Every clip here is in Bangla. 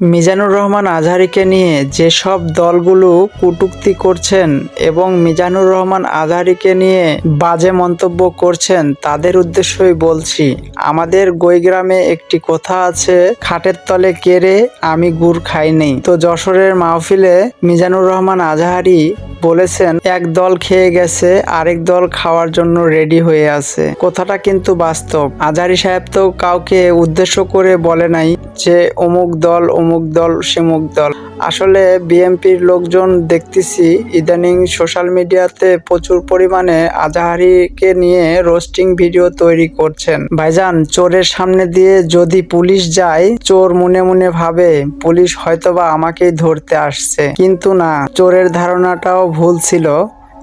মিজানুর রহমান আজহারিকে নিয়ে যেসব দলগুলো কটূক্তি করছেন এবং মিজানুর রহমান আজহারিকে নিয়ে বাজে মন্তব্য করছেন, তাদের উদ্দেশ্যই বলছি, আমাদের গৈগ্রামে একটি কথা আছে, খাটের তলে কেড়ে আমি গুড় খাই নেই। তো যশোরের মাহফিলে মিজানুর রহমান আজহারি বলেছেন, এক দল খেয়ে গেছে, আরেক দল খাওয়ার জন্য রেডি হয়ে আছে। কথাটা কিন্তু বাস্তব। আজহারি সাহেব তো কাউকে উদ্দেশ্য করে বলে নাই যে অমুক দল অমুক দল, সেমুক দল। আসলে বিএনপির লোকজন দেখতেছি ইদানিং সোশ্যাল মিডিয়াতে প্রচুর পরিমাণে আজাহারিকে নিয়ে রোস্টিং ভিডিও তৈরি করছেন। ভাইজান, চোরের সামনে দিয়ে যদি পুলিশ যায়, চোর মনে মনে ভাবে পুলিশ হয়তোবা আমাকেই ধরতে আসছে। কিন্তু না, চোরের ধারণাটাও ভুল ছিল।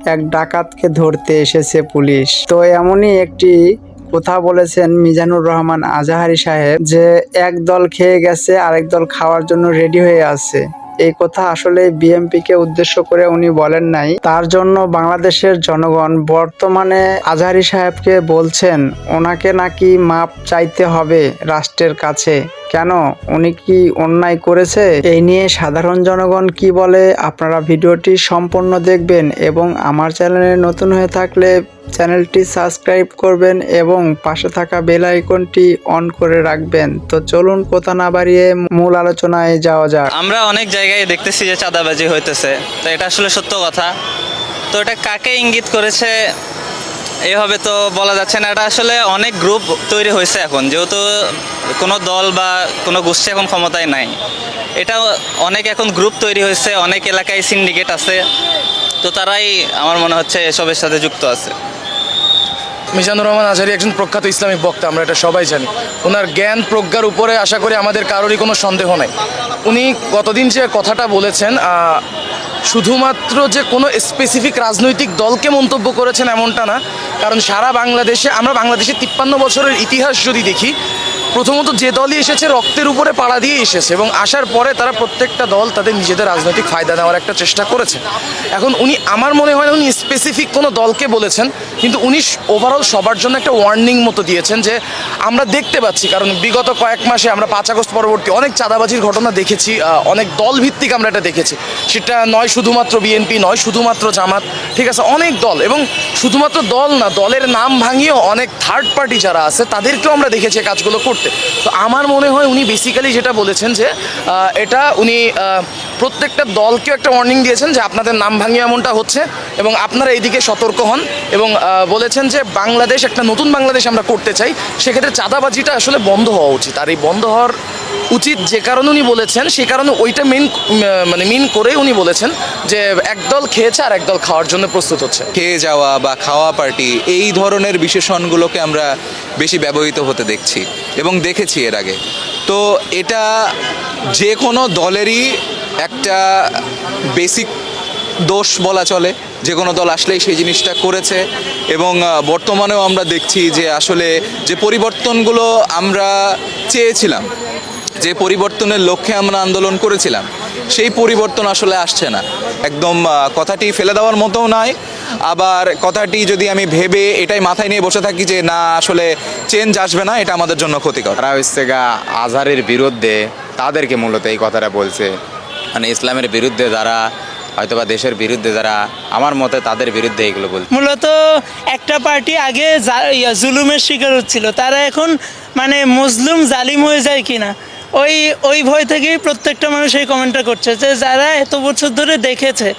এক ডাকাতকে ধরতে এসেছে পুলিশ। তো এমনই একটি কথা বলেছেন মিজানুর রহমান আজাহারি সাহেব যে এক দল খেয়ে গেছে, আরেক দল খাওয়ার জন্য রেডি হয়ে আছে। এই কথা আসলে বিএমপি কে উদ্দেশ্য করে উনি বলেন নাই। তার জন্য বাংলাদেশের জনগণ বর্তমানে আজহারি সাহেবকে বলছেন, ওনাকে নাকি মাপ চাইতে হবে রাষ্ট্রের কাছে। কেন? উনি কি অন্যায় করেছে? এই নিয়ে সাধারণ জনগণ কি বলে, আপনারা ভিডিওটি সম্পূর্ণ দেখবেন এবং আমার চ্যানেলে নতুন হয়ে থাকলে চ্যানেলটি সাবস্ক্রাইব করবেন এবং পাশে থাকা বেল আইকনটি অন করে রাখবেন। তো চলুন কথা না বাড়িয়ে মূল আলোচনায় যাওয়া যাক। আমরা অনেক জায়গায় দেখতেছি যে চাঁদাবাজি হইতেছে। তো এটা আসলে সত্য কথা। তো এটা কাকে ইঙ্গিত করেছে? এভাবে তো বলা যাচ্ছে না। এটা আসলে অনেক গ্রুপ তৈরি হয়েছে এখন। যেহেতু কোনো দল বা কোনো গোষ্ঠী এখন ক্ষমতায় নাই। এটা অনেক এখন গ্রুপ তৈরি হয়েছে। অনেক এলাকায় সিন্ডিকেট আছে। তো তারাই আমার মনে হচ্ছে এসবের সাথে যুক্ত আছে। মিজানুর রহমান আজহারি একজন প্রখ্যাত ইসলামিক বক্তা, আমরা এটা সবাই জানি। ওনার জ্ঞান প্রজ্ঞার উপরে আশা করি আমাদের কারোরই কোনো সন্দেহ নাই। উনি গতদিন যে কথাটা বলেছেন শুধুমাত্র যে কোনো স্পেসিফিক রাজনৈতিক দলকে মন্তব্য করেছেন এমনটা না, কারণ সারা বাংলাদেশে, আমরা বাংলাদেশের তিপ্পান্ন বছরের ইতিহাস যদি দেখি প্রথমত যে দলই এসেছে রক্তের উপরে পাড়া দিয়ে এসেছে এবং আসার পরে তারা প্রত্যেকটা দল তাদের নিজেদের রাজনৈতিক ফায়দা নেওয়ার একটা চেষ্টা করেছে। এখন উনি, আমার মনে হয় উনি স্পেসিফিক কোনো দলকে বলেছেন, কিন্তু উনি ওভারঅল সবার জন্য একটা ওয়ার্নিং মতো দিয়েছেন যে আমরা দেখতে পাচ্ছি, কারণ বিগত কয়েক মাসে আমরা পাঁচ আগস্ট পরবর্তী অনেক চাঁদাবাজির ঘটনা দেখেছি অনেক দল ভিত্তিক আমরা এটা দেখেছি। সেটা নয় শুধুমাত্র বিএনপি নয় শুধুমাত্র জামাত, ঠিক আছে, অনেক দল এবং শুধুমাত্র দল না, দলের নাম ভাঙিয়েও অনেক থার্ড পার্টি যারা আছে, তাদেরকেও আমরা দেখেছি কাজগুলো করতে। তো আমার মনে হয় উনি বেসিক্যালি যেটা বলেছেন যে এটা উনি প্রত্যেকটা দলকেও একটা ওয়ার্নিং দিয়েছেন যে আপনাদের নাম ভাঙিয়ে এমনটা হচ্ছে এবং আপনারা এইদিকে সতর্ক হন এবং বলেছেন যে বাংলাদেশ, একটা নতুন বাংলাদেশ আমরা করতে চাই। সেক্ষেত্রে চাঁদাবাজিটা আসলে বন্ধ হওয়া উচিত। আর এই বন্ধ হওয়ার উচিত যে কারণে উনি বলেছেন সে কারণে ওইটা মেন মানে মিন করে উনি বলেছেন যে একদল খেয়েছে আর একদল খাওয়ার জন্য প্রস্তুত হচ্ছে। খেয়ে যাওয়া বা খাওয়া পার্টি এই ধরনের বিশেষণগুলোকে আমরা বেশি ব্যবহৃত হতে দেখছি এবং দেখেছি এর আগে। তো এটা যে কোনো দলেরই একটা বেসিক দোষ বলা চলে। যে কোনো দল আসলেই সেই জিনিসটা করেছে এবং বর্তমানেও আমরা দেখছি যে আসলে যে পরিবর্তনগুলো আমরা চেয়েছিলাম যে পরিবর্তনের লক্ষ্যে আমরা আন্দোলন করেছিলাম সেই পরিবর্তন আসলে আসছে না। একদম কথাটি ফেলে দেওয়ার মতোও নয়। আবার কথাটি যদি আমি ভেবে এটাই মাথায় নিয়ে বসে থাকি যে না আসলে চেঞ্জ আসবে না এটা আমাদের জন্য ক্ষতিকর। তারা হচ্ছে গা আজহারের বিরুদ্ধে তাদেরকে মূলত এই কথাটা বলছে। মানে ইসলামের বিরুদ্ধে যারা হয়তোবা দেশের বিরুদ্ধে যারা আমার মতে তাদের বিরুদ্ধে এগুলো বলছে। মূলত একটা পার্টি আগে জুলুমের শিকার হচ্ছিল। তারা এখন মানে মুসলিম জালিম হয়ে যায় কিনা? ওই ওই ভয় থেকেই প্রত্যেকটা মানুষ এই কমেন্টটা করছে যে যারা এত বছর ধরে দেখেছে,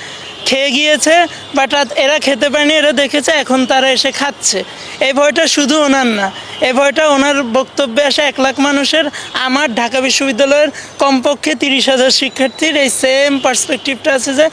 খেয়ে গিয়েছে বাট এরা খেতে পারেনি এরা দেখেছে, এখন তারা এসে খাচ্ছে। এই ভয়টা শুধু ওনার না, এই ভয়টা ওনার বক্তব্যে আসে এক লাখ মানুষের, আমার ঢাকা বিশ্ববিদ্যালয়ের কমপক্ষে তিরিশ হাজার শিক্ষার্থীর এই সেম পার্সপেক্টিভটা আছে যে